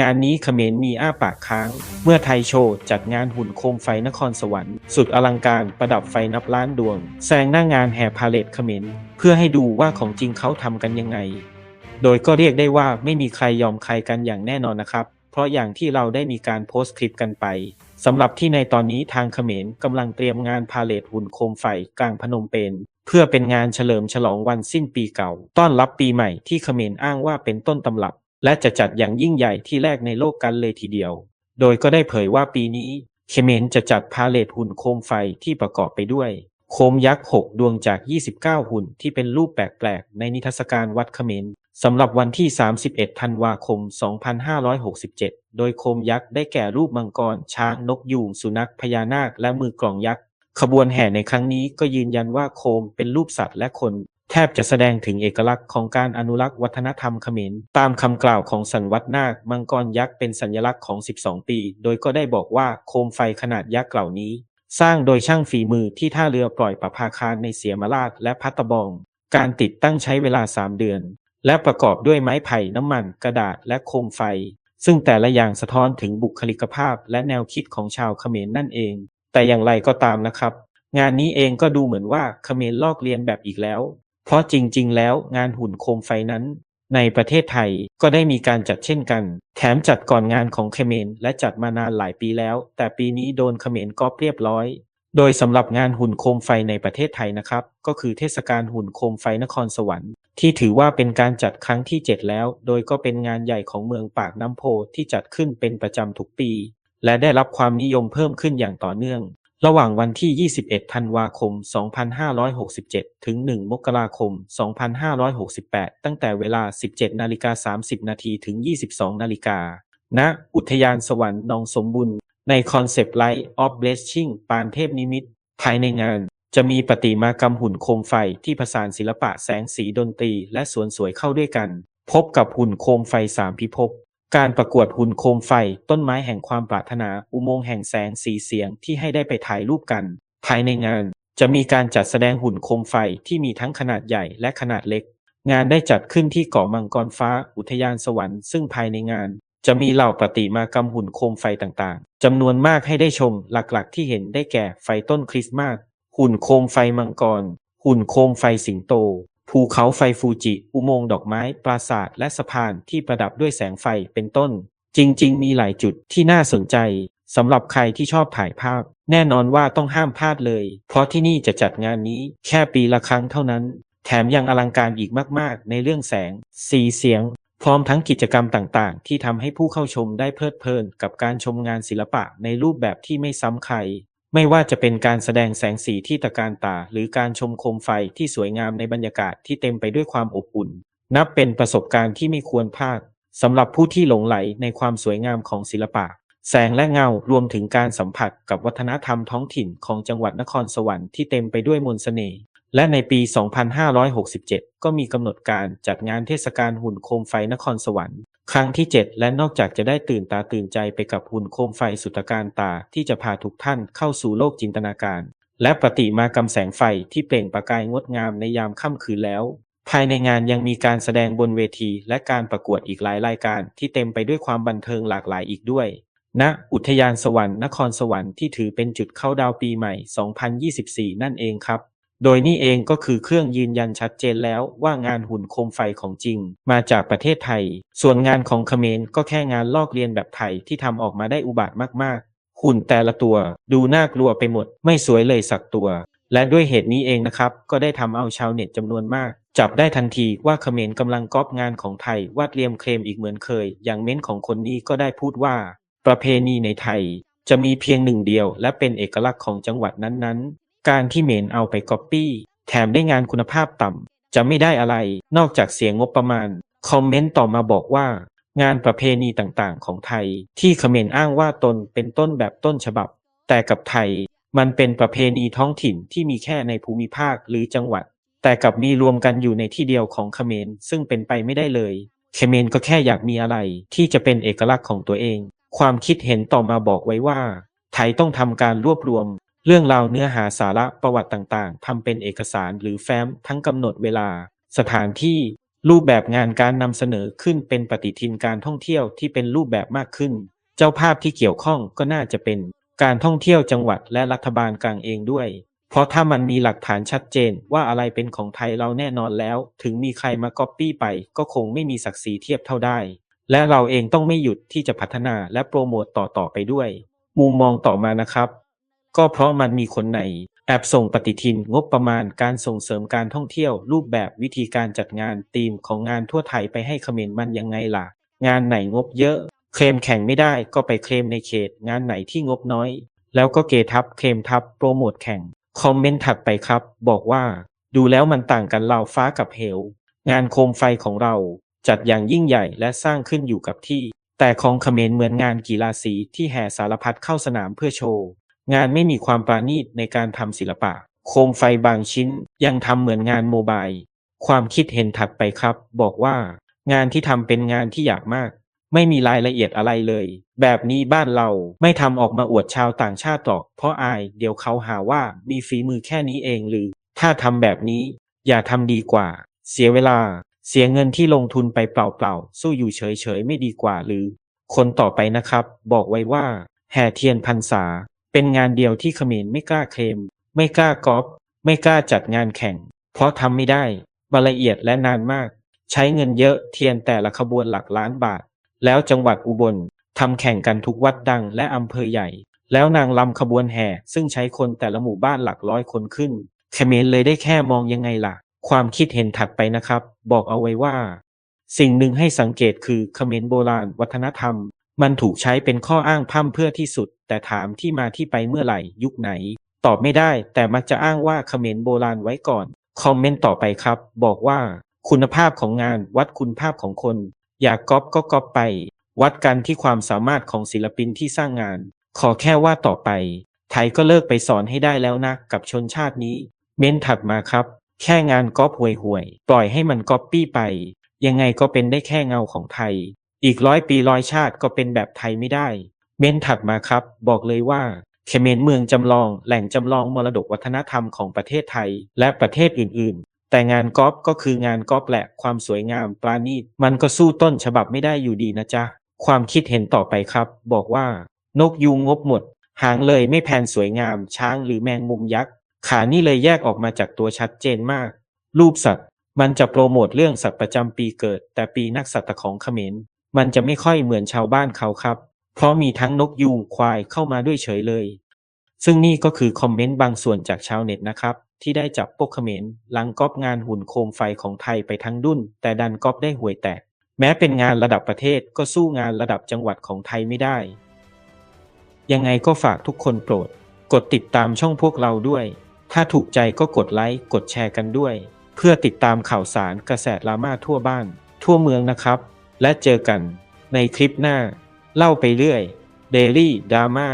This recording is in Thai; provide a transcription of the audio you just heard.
งานนี้เขมรมีอ้าปากค้าง เมื่อไทยโชว์จัดงานหุ่นโคมไฟนครสวรรค์ สุดอลังการประดับไฟนับล้านดวง แซงหน้างานแห่พาเลทเขมรเพื่อให้ดูว่าของจริงเขาทำกันยังไง โดยก็เรียกได้ว่าไม่มีใครยอมใครกันอย่างแน่นอนนะครับ เพราะอย่างที่เราได้มีการโพสต์คลิปกันไปสำหรับที่ในตอนนี้ทางเขมรกำลังเตรียมงานพาเลทหุ่นโคมไฟกลางพนมเปญเพื่อเป็นงานเฉลิมฉลองวันสิ้นปีเก่า ต้อนรับปีใหม่ที่เขมรอ้างว่าเป็นต้นตำรับ และจะจัดอย่างยิ่งใหญ่ที่แรกในโลกกันเลยทีเดียว โดยก็ได้เผยว่าปีนี้เขมรจะจัดพาเลทหุ่นโคมไฟที่ประกอบไปด้วย โคมยักษ์ 6 ดวงจาก 29 หุ่นที่เป็นรูปแปลกๆ ในนิทรรศการวัดเขมรสำหรับวันที่ 31 ธันวาคม 2567 โดยโคมยักษ์ได้แก่รูปมังกร ช้าง นกยูงสุนัข พญานาค และมือกลองยักษ์ ขบวนแห่ในครั้งนี้ก็ยืนยันว่าโคมเป็นรูปสัตว์และคน แทบจะแสดงถึงเอกลักษณ์ของการอนุรักษ์วัฒนธรรมเขมร ตามคำกล่าวของสันวัตนาคมังกรยักษ์เป็นสัญลักษณ์ของ 12 ปี โดยก็ได้บอกว่าโคมไฟขนาดยักษ์เหล่านี้ สร้างโดยช่างฝีมือที่ท่าเรือปล่อยประภาคารในเสียมราชและพัตตะบอง การติดตั้งใช้เวลา 3 เดือน และประกอบด้วยไม้ไผ่น้ำมัน กระดาษและโคมไฟ ซึ่งแต่ละอย่างสะท้อนถึงบุคลิกภาพและแนวคิดของชาวเขมรนั่นเอง แต่อย่างไรก็ตามนะครับ งานนี้เองก็ดูเหมือนว่าเขมรลอกเลียนแบบอีกแล้ว เพราะจริง ๆ แล้วงานหุ่นโคมไฟนั้น ในประเทศไทยก็ได้มีการจัดเช่นกัน แถมจัดก่อนงานของเขมรและจัดมานานหลายปีแล้ว แต่ปีนี้โดนเขมรก๊อปเรียบร้อย โดยสำหรับงานหุ่นโคมไฟในประเทศไทยนะครับ ก็คือเทศกาลหุ่นโคมไฟนครสวรรค์ที่ถือว่าเป็นการจัดครั้งที่ 7 แล้ว โดยก็เป็นงานใหญ่ของเมืองปากน้ำโพที่จัดขึ้นเป็นประจำทุกปี และได้รับความนิยมเพิ่มขึ้นอย่างต่อเนื่อง ระหว่างวันที่ 21 ธันวาคม 2567 ถึง 1 มกราคม 2568 ตั้งแต่เวลา 17 นาฬิกา 30 นาทีถึง 22 นาฬิกา ณ อุทยานสวรรค์นองสมบุญ ในคอนเซปต์ Light of Blessing ปานเทพนิมิต ภายในงาน จะมีประติมากรรมหุ่นโคมไฟที่ผสานศิลปะแสงสีดนตรีและสวนสวยเข้าด้วยกัน พบกับหุ่นโคมไฟสามพิภพ การประกวดหุ่นโคมไฟ ต้นไม้แห่งความปรารถนา อุโมงค์แห่งแสงสีเสียงที่ให้ได้ไปถ่ายรูปกัน ภายในงาน จะมีการจัดแสดงหุ่นโคมไฟที่มีทั้งขนาดใหญ่และขนาดเล็ก งานได้จัดขึ้นที่เกาะมังกรฟ้าอุทยานสวรรค์ซึ่งภายในงาน จะมีเหล่าประติมากรรมหุ่นโคมไฟต่างๆจำนวนมากให้ได้ชมหลักๆ ที่เห็นได้แก่ไฟต้นคริสต์มาสหุ่นโคมไฟมังกร หุ่นโคมไฟสิงโต ภูเขาไฟฟูจิ อุโมงค์ดอกไม้ ปราสาท และสะพานที่ประดับด้วยแสงไฟ เป็นต้น จริง ๆ มีหลายจุดที่น่าสนใจสำหรับใครที่ชอบถ่ายภาพ แน่นอนว่าต้องห้ามพลาดเลย เพราะที่นี่จะจัดงานนี้แค่ปีละครั้งเท่านั้น แถมยังอลังการอีกมาก ๆ ในเรื่องแสง สีเสียง พร้อมทั้งกิจกรรมต่าง ๆ ที่ทำให้ผู้เข้าชมได้เพลิดเพลินกับการชมงานศิลปะในรูปแบบที่ไม่ซ้ำใคร ไม่ว่าจะเป็นการแสดงแสงสีที่ตะการตา หรือการชมโคมไฟที่สวยงามในบรรยากาศที่เต็มไปด้วยความอบอุ่น นับเป็นประสบการณ์ที่ไม่ควรพลาดสำหรับผู้ที่หลงไหลในความสวยงามของศิลปะ แสงและเงารวมถึงการสัมผัสกับวัฒนธรรมท้องถิ่นของจังหวัดนครสวรรค์ที่เต็มไปด้วยมนต์เสน่ห์ และในปี 2567 ก็มีกำหนดการจัดงานเทศกาลหุ่นโคมไฟนครสวรรค์ครั้งที่ 7 และนอกจากจะได้ตื่นตาตื่นใจไปกับหุ่นโคมไฟสุดตการตาที่จะพาทุกท่านเข้าสู่โลกจินตนาการ และประติมากรรมแสงไฟที่เปล่งประกายงดงามในยามค่ำคืนแล้ว ภายในงานยังมีการแสดงบนเวทีและการประกวดอีกหลายรายการที่เต็มไปด้วยความบันเทิงหลากหลายอีกด้วยณอุทยานสวรรค์นครสวรรค์ที่ถือเป็นจุดเข้าดาวปีใหม่ 2024 นั่นเองครับ โดยนี่เองก็คือเครื่องยืนยันชัดเจนแล้วว่างานหุ่นโคมไฟของจริง มาจากประเทศไทย ส่วนงานของเขมรก็แค่งานลอกเลียนแบบไทยที่ทำออกมาได้อุบาทมากๆ หุ่นแต่ละตัว ดูน่ากลัวไปหมด ไม่สวยเลยสักตัว และด้วยเหตุนี้เองนะครับ ก็ได้ทำเอาชาวเน็ตจำนวนมาก จับได้ทันทีว่าเขมรกำลังก๊อปงานของไทยวาดเลียมเคลมอีกเหมือนเคย อย่างเม้นของคนนี้ก็ได้พูดว่า ประเพณีในไทย จะมีเพียงหนึ่งเดียว และเป็นเอกลักษณ์ของจังหวัดนั้นๆ การที่เมนเอาไปก๊อปปี้แถมได้งานคุณภาพต่ำ จะไม่ได้อะไรนอกจากเสียงงบประมาณ คอมเมนต์ต่อมาบอกว่า งานประเพณีต่างๆ ของไทย ที่เขมรอ้างว่าตนเป็นต้นแบบต้นฉบับ แต่กับไทย มันเป็นประเพณีท้องถิ่นที่มีแค่ในภูมิภาคหรือจังหวัด แต่กับมีรวมกันอยู่ในที่เดียวของเขมรซึ่งเป็นไปไม่ได้เลยเขมรก็แค่อยากมีอะไรที่จะเป็นเอกลักษณ์ของตัวเอง ความคิดเห็นต่อมาบอกไว้ว่า ไทยต้องทำการรวบรวม เรื่องราวเนื้อหาสาระประวัติต่างๆ ทำเป็นเอกสารหรือแฟ้มทั้งกำหนดเวลา สถานที่ รูปแบบงานการนำเสนอขึ้นเป็นปฏิทินการท่องเที่ยวที่เป็นรูปแบบมากขึ้น เจ้าภาพที่เกี่ยวข้องก็น่าจะเป็น การท่องเที่ยวจังหวัดและรัฐบาลกลางเองด้วย เพราะถ้ามันมีหลักฐานชัดเจนว่าอะไรเป็นของไทยเราแน่นอนแล้ว ถึงมีใครมาก๊อปปี้ไป ก็คงไม่มีศักดิ์ศรีเทียบเท่าได้ และเราเองต้องไม่หยุดที่จะพัฒนาและโปรโมตต่อๆไปด้วย มุมมองต่อมานะครับ ก็เพราะมันมีคนไหนแอบส่งปฏิทินงบประมาณการส่งเสริมการท่องเที่ยว รูปแบบวิธีการจัดงานธีมของงานทั่วไทยไปให้เขมรมันยังไงล่ะ งานไหนงบเยอะ เคลมแข่งไม่ได้ก็ไปเคลมในเขต งานไหนที่งบน้อย แล้วก็เกทับเคลมทับโปรโมทแข่ง คอมเมนต์ถัดไปครับ บอกว่า ดูแล้วมันต่างกันเราฟ้ากับเหว งานโคมไฟของเรา จัดอย่างยิ่งใหญ่และสร้างขึ้นอยู่กับที่ แต่ของเขมรเหมือนงานกีฬาสีที่แห่สารพัดเข้าสนามเพื่อโชว์ งานไม่มีความปราณีตในการทำศิลปะ โคมไฟบางชิ้นยังทำเหมือนงานโมบาย ความคิดเห็นถัดไปครับ บอกว่า งานที่ทำเป็นงานที่อยากมาก ไม่มีรายละเอียดอะไรเลย แบบนี้บ้านเราไม่ทำออกมาอวดชาวต่างชาติหรอก เพราะอายเดี๋ยวเขาหาว่ามีฝีมือแค่นี้เองหรือ ถ้าทำแบบนี้ อย่าทำดีกว่า เสียเวลา เสียเงินที่ลงทุนไปเปล่าๆสู้อยู่เฉยๆไม่ดีกว่าหรือ คนต่อไปนะครับ บอกไว้ว่า แห่เทียนพรรษา เป็นงานเดียวที่เขมรไม่กล้าเคลม ไม่กล้ากอบไม่กล้าจัดงานแข่ง เพราะทำไม่ได้มันละเอียดและนานมาก ใช้เงินเยอะเทียนแต่ละขบวนหลักล้านบาท แล้วจังหวัดอุบลทำแข่งกันทุกวัดดังและอำเภอใหญ่ แล้วนางลำขบวนแห่ซึ่งใช้คนแต่ละหมู่บ้านหลักร้อยคนขึ้นเขมรเลยได้แค่มองยังไงล่ะ ความคิดเห็นถัดไปนะครับ บอกเอาไว้ว่า สิ่งหนึ่งให้สังเกตคือเขมรโบราณวัฒนธรรม มันถูกใช้เป็นข้ออ้างพร่ำเพื่อที่สุด แต่ถามที่มาที่ไปเมื่อไหร่ ยุคไหน ตอบไม่ได้ แต่มักจะอ้างว่าเขมรโบราณไว้ก่อน คอมเมนต์ต่อไปครับ บอกว่า คุณภาพของงานวัดคุณภาพของคน อยากก๊อปก็ก๊อปไป วัดกันที่ความสามารถของศิลปินที่สร้างงาน ขอแค่ว่าต่อไป ไทยก็เลิกไปสอนให้ได้แล้วนะ กับชนชาตินี้ เม้นถัดมาครับ แค่งานก๊อปห่วยๆปล่อยให้มันก๊อปปี้ไป ยังไงก็เป็นได้แค่เงาของไทย อีกร้อยปีร้อยชาติก็เป็นแบบไทยไม่ได้ เม้นถัดมาครับ บอกเลยว่าเขมรเมืองจำลอง แหล่งจำลองมรดกวัฒนธรรมของประเทศไทยและประเทศอื่น ๆ แต่งานก๊อปก็คืองานก๊อปแหละความสวยงามปราณีตมันก็สู้ต้นฉบับไม่ได้อยู่ดีนะจ๊ะ ความคิดเห็นต่อไปครับ บอกว่า นกยูงงบหมด หางเลยไม่แพนสวยงาม ช้างหรือแมงมุมยักษ์ขานี่เลยแยกออกมาจากตัวชัดเจนมาก รูปสัตว์ มันจะโปรโมทเรื่องสัตว์ประจำปีเกิด แต่ปีนักสัตว์ของเขมร มันจะไม่ค่อยเหมือนชาวบ้านเขาครับ เพราะมีทั้งนกยูงควายเข้ามาด้วยเฉยเลย ซึ่งนี่ก็คือคอมเมนต์บางส่วนจากชาวเน็ตนะครับ ที่ได้จับพวกเขมรหลังก๊อปงานหุ่นโคมไฟของไทยไปทั้งดุนแต่ดันก๊อปได้ห่วยแตก แม้เป็นงานระดับประเทศก็สู้งานระดับจังหวัดของไทยไม่ได้ ยังไงก็ฝากทุกคนโปรด กดติดตามช่องพวกเราด้วย ถ้าถูกใจก็กดไลค์กดแชร์กันด้วย เพื่อติดตามข่าวสารกระแสดราม่าทั่วบ้าน ทั่วเมืองนะครับ และเจอกันในคลิปหน้า เล่าไปเรื่อย Daily Drama